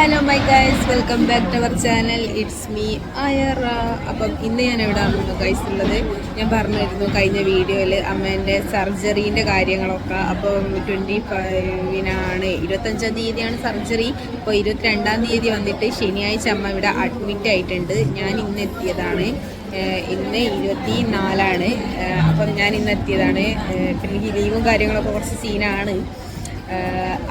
Hello my guys welcome back to our channel it's me അയറ അപ്പം ഇന്ന് ഞാൻ എവിടെ ആണ് ഗൈസ് ഉള്ളത്. ഞാൻ പറഞ്ഞിരുന്നു കഴിഞ്ഞ വീഡിയോയിൽ അമ്മേന്റെ സർജറീന്റെ കാര്യങ്ങളൊക്കെ. അപ്പം ട്വന്റി ഫൈവിനാണ് ഇരുപത്തഞ്ചാം തീയതിയാണ് സർജറി. അപ്പോൾ ഇരുപത്തിരണ്ടാം തീയതി വന്നിട്ട് ശനിയാഴ്ച അമ്മ ഇവിടെ അഡ്മിറ്റ് ആയിട്ടുണ്ട്. ഞാൻ ഇന്ന് എത്തിയതാണ്. ഇന്ന് ഇരുപത്തി നാലാണ് അപ്പം ഞാൻ ഇന്ന് എത്തിയതാണ്. പിന്നെ ലീവും കാര്യങ്ങളൊക്കെ കുറച്ച് സീനാണ്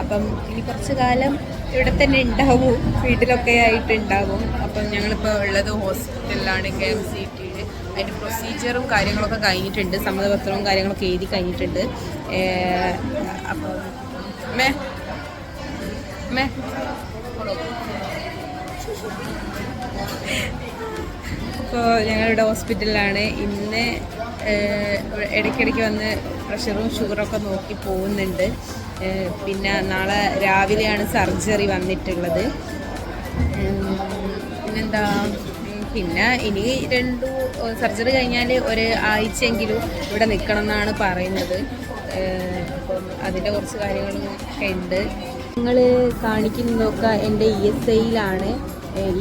അപ്പം ഇനി കുറച്ച് കാലം ഇവിടെ തന്നെ ഉണ്ടാവും. വീട്ടിലൊക്കെ ആയിട്ട് ഉണ്ടാവും അപ്പം ഞങ്ങളിപ്പോൾ ഉള്ളത് ഹോസ്പിറ്റലിലാണ് കെ എം സി ടിയിൽ അതിന്റെ പ്രൊസീജിയറും കാര്യങ്ങളൊക്കെ കഴിഞ്ഞിട്ടുണ്ട്. സമ്മതപത്രവും കാര്യങ്ങളൊക്കെ എഴുതി കഴിഞ്ഞിട്ടുണ്ട്. അപ്പം മേ മേ. അപ്പോൾ ഞങ്ങളിവിടെ ഹോസ്പിറ്റലിലാണ്. ഇന്ന് ഇടയ്ക്കിടയ്ക്ക് വന്ന് പ്രഷറും ഷുഗറും ഒക്കെ നോക്കി പോകുന്നുണ്ട്. പിന്നെ നാളെ രാവിലെയാണ് സർജറി വന്നിട്ടുള്ളത്. പിന്നെന്താ? പിന്നെ ഇനി രണ്ടു സർജറി കഴിഞ്ഞാൽ ഒരു ആഴ്ചയെങ്കിലും ഇവിടെ നിൽക്കണം എന്നാണ് പറയുന്നത് അപ്പം അതിന്റെ കുറച്ച് കാര്യങ്ങളും ഒക്കെ ഉണ്ട്. നിങ്ങൾ കാണിക്കുന്നതൊക്കെ എന്റെ ഇ എസ് ഐയിലാണ്.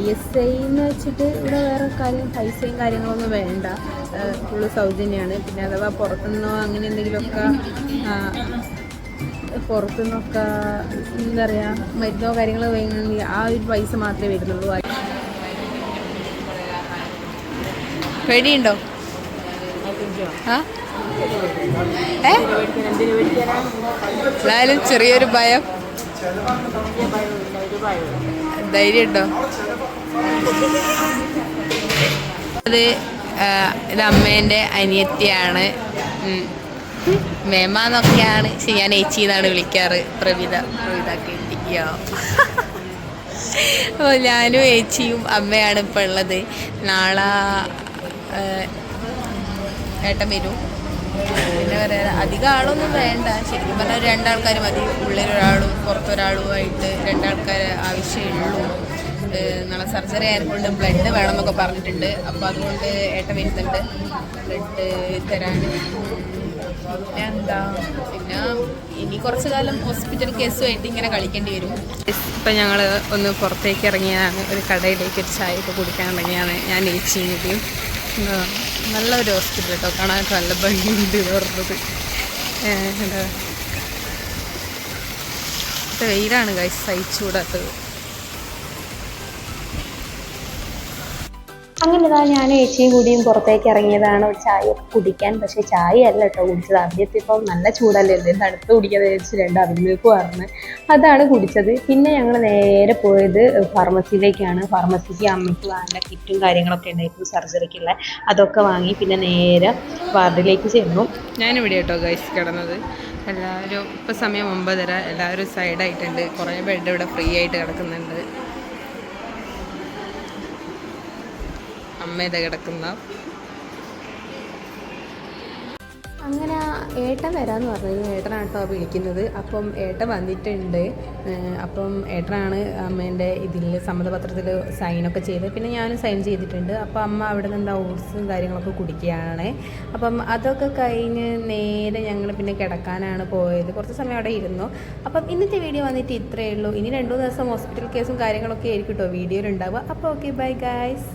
ഇ എസ് ഐ എന്ന് വെച്ചിട്ട് ഇവിടെ വേറെ കാര്യം പൈസയും കാര്യങ്ങളൊന്നും വേണ്ട. ഫുള്ള് സൗജന്യമാണ് പിന്നെ അഥവാ പുറത്തുനിന്നോ അങ്ങനെ എന്തെങ്കിലുമൊക്കെ ആ, പുറത്തുനിന്നൊക്കെ എന്താ പറയുക മരുന്നോ കാര്യങ്ങളോ വേണമെങ്കിൽ ആ ഒരു പൈസ മാത്രമേ വരുന്നുള്ളൂ. പേടിയുണ്ടോ? എന്തായാലും ചെറിയൊരു ഭയം. ധൈര്യം ഉണ്ടോ അത് ഇത് അമ്മേന്റെ അനിയത്തിയാണ്. ഉം. മേമാന്നൊക്കെയാണ്. പക്ഷെ ഞാൻ ഏച്ചി എന്നാണ് വിളിക്കാറ്. പ്രവിത. പ്രവിത കേട്ടിക്കോ അപ്പോൾ ഞാനും ഏച്ചിയും അമ്മയാണ് ഇപ്പോൾ ഉള്ളത്. നാളെ ഏട്ടൻ വരും. പിന്നെ പറയാ അധികം ആളൊന്നും വേണ്ട. ശരിക്കും പറഞ്ഞാൽ രണ്ടാൾക്കാർ മതി. ഉള്ളിലൊരാളും പുറത്തൊരാളുമായിട്ട് രണ്ടാൾക്കാർ ആവശ്യമുള്ളൂ. നാളെ സർജറി ആയതുകൊണ്ട് ബ്ലഡ് വേണമെന്നൊക്കെ പറഞ്ഞിട്ടുണ്ട്. അപ്പോൾ അതുകൊണ്ട് ഏട്ടൻ വരുന്നുണ്ട്. ബ്ലഡ് തരാൻ. എന്താ പിന്നെ ഇപ്പം ഞങ്ങൾ ഒന്ന് പുറത്തേക്ക് ഇറങ്ങിയതാണ് ഒരു കടയിലേക്ക് ഒരു ചായ ഒക്കെ കുടിക്കാൻ ഇറങ്ങിയാണ്. ഞാൻ ഏച്ചിയും നല്ലൊരു ഹോസ്പിറ്റൽ കേട്ടോ കാണാൻ നല്ല ഭംഗിയുണ്ട് പറഞ്ഞത്. എന്താ? വെയിലാണ് കൈ സഹിച്ചുകൂടാത്തത്. അങ്ങനെ ഇതാ ഞാൻ ഏച്ചിയും കൂടിയും പുറത്തേക്ക് ഇറങ്ങിയതാണ് ചായ കുടിക്കാൻ പക്ഷേ ചായ അല്ല കേട്ടോ കുടിച്ചത്. ആദ്യത്തെ ഇപ്പം നല്ല ചൂടല്ലേ തണുത്ത് കുടിക്കാതെ വെച്ചിട്ടുണ്ട് രണ്ട് അവിലേക്ക് പറഞ്ഞ് അതാണ് കുടിച്ചത്. പിന്നെ ഞങ്ങൾ നേരെ പോയത് ഫാർമസിയിലേക്കാണ്. ഫാർമസിക്ക് അമ്മയ്ക്ക് വേണ്ട കിറ്റും കാര്യങ്ങളൊക്കെ ഉണ്ടായിരുന്നു സർജറിക്കുള്ള അതൊക്കെ വാങ്ങി പിന്നെ നേരെ വാർഡിലേക്ക് ചെന്നു. ഞാനിവിടെ കേട്ടോ ഗൈസ് കിടന്നത്. എല്ലാവരും ഇപ്പം സമയം ഒമ്പതര. എല്ലാവരും സൈഡായിട്ടുണ്ട് കുറേ ബെഡ് ഇവിടെ ഫ്രീ ആയിട്ട് കിടക്കുന്നുണ്ട്. അമ്മ കിടക്കുന്ന. അങ്ങനെ ഏട്ടൻ വരാമെന്ന് ഏട്ടനാണ് കേട്ടോ വിളിക്കുന്നത്. അപ്പം ഏട്ടൻ വന്നിട്ടുണ്ട്. അപ്പം ഏട്ടനാണ് അമ്മേന്റെ ഇതിൽ സമ്മതപത്രത്തിൽ സൈനൊക്കെ ചെയ്ത് പിന്നെ ഞാനും സൈൻ ചെയ്തിട്ടുണ്ട്. അപ്പം അമ്മ അവിടെ നിന്ന് ഓട്സും കാര്യങ്ങളൊക്കെ കുടിക്കുകയാണ്. അപ്പം അതൊക്കെ കഴിഞ്ഞ് നേരെ ഞങ്ങൾ പിന്നെ കിടക്കാനാണ് പോയത്. കുറച്ച് സമയം അവിടെ ഇരുന്നു. അപ്പം ഇന്നത്തെ വീഡിയോ വന്നിട്ട് ഇത്രയേ ഉള്ളൂ. ഇനി രണ്ടു ദിവസം ഹോസ്പിറ്റൽ കേസും കാര്യങ്ങളൊക്കെ ആയിരിക്കും കേട്ടോ വീഡിയോയിൽ ഉണ്ടാവുക അപ്പോൾ ഓക്കെ ബൈ ഗായ്സ്